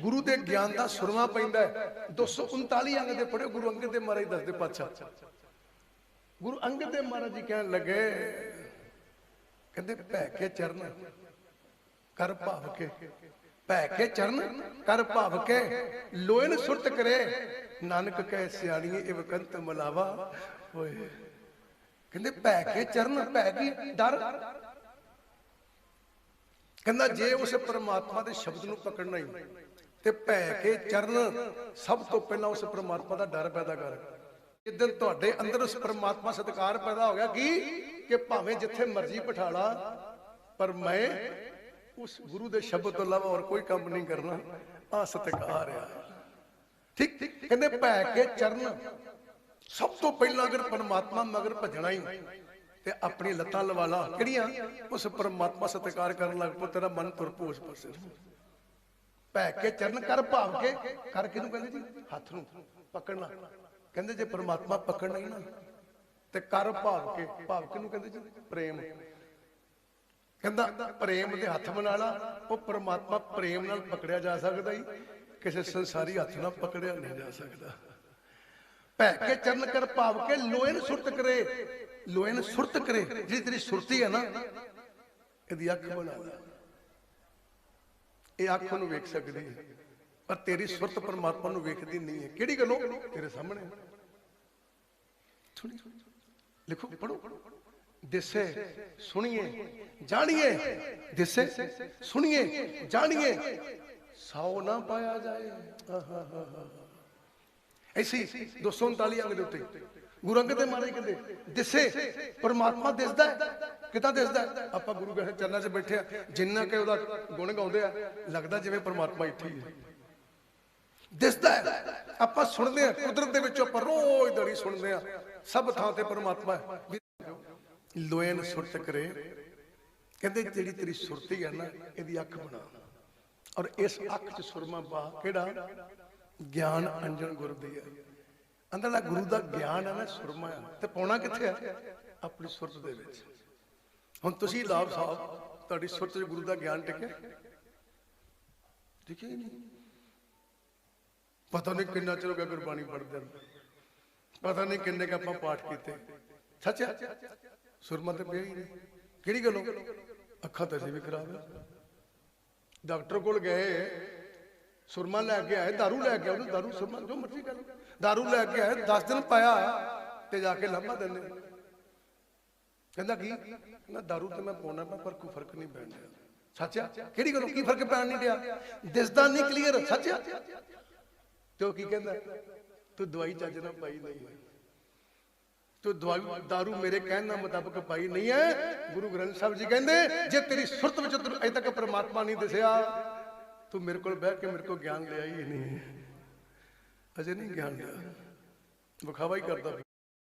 ਗੁਰੂ ਦੇ ਗਿਆਨ ਦਾ ਸੁਰਮਾ ਪੈਂਦਾ ਹੈ। 239 ਅੰਗ ਦੇ ਪੜਿਓ ਗੁਰੂ ਅੰਗਦ ਦੇਵ ਮਹਾਰਾਜ ਦੱਸਦੇ ਪਾਤਸ਼ਾਹ। ਗੁਰੂ ਅੰਗਦ ਦੇਵ ਮਹਾਰਾਜ ਜੀ ਕਹਿਣ ਲੱਗੇ, ਕਹਿੰਦੇ, ਭੈ ਕੇ ਚਰਨ, ਕਰ ਭਾਵ ਕੇ। ਭੈ ਕੇ ਚਰਨ, ਕਰ ਭਾਵ ਕੇ। ਲੋਇਨ ਸੁਰਤ ਕਰੇ। ਨਾਨਕ ਕਹਿ, ਸਿਆਣੀਏ, ਇਹ ਮਲਾਵਾ ਹੋਏ। ਕਹਿੰਦੇ, ਭੈ ਕੇ ਚਰਨ, ਭੈ ਕੀ ਡਰ? ਕਹਿੰਦਾ, ਜੇ ਉਸ ਪਰਮਾਤਮਾ ਦੇ ਸ਼ਬਦ ਨੂੰ ਪਕੜਨਾ ਹੀ। ਤੇ ਭੈ ਕੇ ਚਰਨ, ਸਭ ਤੋਂ ਪਹਿਲਾਂ ਉਸ ਪਰਮਾਤਮਾ ਦਾ ਡਰ ਪੈਦਾ ਕਰ। ਜਿੱਦਣ ਤੁਹਾਡੇ ਅੰਦਰ ਉਸ ਪਰਮਾਤਮਾ ਸਤਿਕਾਰ ਪੈਦਾ ਹੋ ਗਿਆ, ਕੀ? ਕਿ ਭਾਵੇਂ ਜਿੱਥੇ ਮਰਜ਼ੀ ਬਿਠਾਲਾ ਪਰ ਮੈਂ ਉਸ ਗੁਰੂ ਦੇ ਸ਼ਬਦ ਤੋਂ ਇਲਾਵਾ ਹੋਰ ਕੋਈ ਕੰਮ ਨਹੀਂ ਕਰਨਾ। ਆ ਸਤਿਕਾਰ ਆ। ਠੀਕ ਕਹਿੰਦੇ ਭੈ ਕੇ ਚਰਨ, ਸਭ ਤੋਂ ਪਹਿਲਾਂ ਅਗਰ ਪਰਮਾਤਮਾ ਮਗਰ ਭਜਣਾ ਹੀ, ਤੇ ਆਪਣੀ ਲੱਤਾਂ ਲਵਾ ਲਾ। ਕਿਹੜੀਆਂ? ਉਸ ਪਰਮਾਤਮਾ ਸਤਿਕਾਰ ਕਰਨ ਲੱਗ ਪੋ ਤੇਰਾ ਮਨ ਤੁਰ ਪੋ ਉਸ ਪਾਸੇ। ਭੈ ਕੇ ਚਰਨ ਕਰ ਭਾਵ ਕੇ, ਕਰ ਕਿਹਨੂੰ ਕਹਿੰਦੇ ਜੀ? ਹੱਥ ਨੂੰ, ਪਕੜਨਾ। ਕਹਿੰਦੇ ਜੇ ਪ੍ਰਮਾਤਮਾ ਪਕੜਨਾ ਹੀ ਨਾ, ਤੇ ਕਰ ਭਾਵ ਕੇ। ਭਾਵ ਕਿਹਨੂੰ ਕਹਿੰਦੇ ਜੀ? ਪ੍ਰੇਮ। ਕਹਿੰਦਾ ਪ੍ਰੇਮ ਦੇ ਹੱਥ ਬਣਾ ਲਾ, ਉਹ ਪ੍ਰਮਾਤਮਾ ਪ੍ਰੇਮ ਨਾਲ ਪਕੜਿਆ ਜਾ ਸਕਦਾ ਹੀ ਕਿਸੇ ਸੰਸਾਰੀ ਹੱਥ ਨਾਲ ਪਕੜਿਆ ਨਹੀਂ ਜਾ ਸਕਦਾ। ਭੈ ਕੇ ਚਰਨ ਕਰ ਭਾਵ ਕੇ ਲੋਏ ਨੂੰ ਸੁਰਤ ਕਰੇ ਲੋਏ ਨੂੰ ਸੁਰਤ ਕਰੇ। ਜਿਹੜੀ ਤੇਰੀ ਸੁਰਤੀ ਹੈ ਨਾ, ਇਹਦੀ ਅੱਖ ਬਣਾ ਲੈ। ਇਹ ਅੱਖ ਨੂੰ ਵੇਖ ਸਕਦੀ ਹੈ। ਪਰ ਤੇਰੀ ਸੁਰਤ ਪਰਮਾਤਮਾ ਨੂੰ ਵੇਖਦੀ ਨਹੀਂ ਹੈ। ਕਿਹੜੀ ਗੱਲੋਂ? ਤੇਰੇ ਸਾਹਮਣੇ। ਥੋੜੀ ਲਿਖੋ ਪੜੋ ਦਿਸੇ, ਸੁਣੀਏ। ਜਾਣੀਏ। ਦਿਸੇ, ਸੁਣੀਏ। ਜਾਣੀਏ। ਸੌ ਨਾ ਪਾਇਆ ਜਾਏ। ਐਸੀ 239 ਅੰਗ ਦੇ ਉੱਤੇ। ਗੁਰੂ ਅੰਗਦ ਦੇਵ ਮਹਾਰਾਜ ਕਹਿੰਦੇ, ਦਿਸੇ, ਪਰਮਾਤਮਾ ਦਿਸਦਾ ਹੈ। ਕਿਤਾ ਦਿਸਦਾ? ਆਪਾਂ ਗੁਰੂ ਗ੍ਰੰਥ ਚਰਨਾਂ 'ਚ ਬੈਠੇ ਆ, ਜਿੰਨਾ ਕਿ ਉਹਦਾ ਗੁਣ ਗਾਉਂਦੇ ਆ, ਲੱਗਦਾ ਜਿਵੇਂ ਪਰਮਾਤਮਾ ਇੱਥੇ ਹੀ ਹੈ। ਦਿਸਦਾ ਹੈ। ਆਪਾਂ ਸੁਣਦੇ ਆ, ਕੁਦਰਤ ਦੇ ਵਿੱਚੋਂ ਆਪਾਂ ਰੋਜ਼ ਦੜੀ ਸੁਣਦੇ ਆ, ਸਭ ਥਾਂ ਤੇ ਪਰਮਾਤਮਾ ਹੈ। ਵੀ ਸੁਰਤ ਕਰੇ, ਕਹਿੰਦੇ ਜਿਹੜੀ ਤੇਰੀ ਸੁਰਤੀ ਹੈ ਨਾ, ਇਹਦੀ ਅੱਖ ਬਣਾ। ਔਰ ਇਸ ਅੱਖ 'ਚ ਸੁਰਮਾ ਪਾ, ਕਿਹੜਾ? ਗਿਆਨ ਅੰਜਨ ਗੁਰ ਦੀ ਹੈ। ਅੰਦਰਲਾ ਗੁਰੂ ਦਾ ਗਿਆਨ ਹੈ ਨਾ, ਸੁਰਮਾ ਤੇ ਪਾਉਣਾ ਕਿੱਥੇ ਹੈ? ਆਪਣੀ ਸੁਰਤ ਦੇ ਵਿੱਚ। ਹੁਣ ਤੁਸੀਂ ਲਾਭ ਸਾਹਿਬ ਤੁਹਾਡੀ ਸੁਰਤ 'ਚ ਗੁਰੂ ਦਾ ਗਿਆਨ ਟਿਕਿਆ ਟਿਕਿਆ ਹੀ ਨਹੀਂ ਪਤਾ ਨਹੀਂ ਕਿੰਨਾ ਚਿਰ ਹੋ ਗਿਆ ਗੁਰਬਾਣੀ ਪੜ੍ਹਦੇ ਨੂੰ ਪਤਾ ਨਹੀਂ ਕਿੰਨੇ ਕ ਆਪਾਂ ਪਾਠ ਕੀਤੇ ਸੱਚ ਹੈ ਸੁਰਮਾ ਤੇ ਪਿਆ ਹੀ ਨਹੀਂ ਕਿਹੜੀ ਗੱਲੋਂ ਅੱਖਾਂ ਤੇ ਸੀ ਵੀ ਖਰਾਬ ਹੈ ਡਾਕਟਰ ਕੋਲ ਗਏ ਸੁਰਮਾ ਲੈ ਕੇ ਆਏ दारू ਲੈ ਕੇ ਆਏ ਉਹਨੂੰ दारू ਸੁਰਮਾ ਜੋ ਮਰਜ਼ੀ ਕਰ दारू ਲੈ ਕੇ ਆਏ 10 ਦਿਨ ਪਾਇਆ ਤੇ ਜਾ ਕੇ ਲੰਮਾ ਦਿੰਦੇ ਕਹਿੰਦਾ ਕੀ ਕਹਿੰਦਾ दारू ਤੇ ਮੈਂ ਪਾਉਣਾ ਪਿਆ ਪਰ ਕੋਈ ਫਰਕ ਨਹੀਂ ਪੈਣ ਡਿਆ ਸੱਚ ਆ ਕਿਹੜੀ ਗੱਲੋਂ ਕੀ ਫਰਕ ਪੈਣ ਨਹੀਂ ਡਿਆ ਦਿਸਦਾ ਨਹੀਂ ਕਲੀਅਰ ਸੱਚ ਆ ਤੇ ਉਹ ਕੀ ਕਹਿੰਦਾ ਤੂੰ ਦਵਾਈ ਚੱਜ ਨਾਲ ਪਾਈ ਨਹੀਂ ਹੈ ਤੂੰ ਦਵਾਈ दारू ਮੇਰੇ ਕਹਿਣ ਦਾ ਮੁਤਾਬਕ ਪਾਈ ਨਹੀਂ ਹੈ ਗੁਰੂ ਗ੍ਰੰਥ ਸਾਹਿਬ ਜੀ ਕਹਿੰਦੇ ਜੇ ਤੇਰੀ ਸੁਰਤ ਵਿੱਚ ਤੈਨੂੰ ਅਜੇ ਤੱਕ ਪ੍ਰਮਾਤਮਾ ਨਹੀਂ ਦਿਸਿਆ ਤੂੰ ਮੇਰੇ ਕੋਲ ਬਹਿ ਕੇ ਮੇਰੇ ਕੋਲ ਗਿਆਨ ਲਿਆ ਹੀ ਨਹੀਂ ਅਜੇ ਨਹੀਂ ਗਿਆਨ ਲਿਆ ਵਿਖਾਵਾ ਹੀ ਕਰਦਾ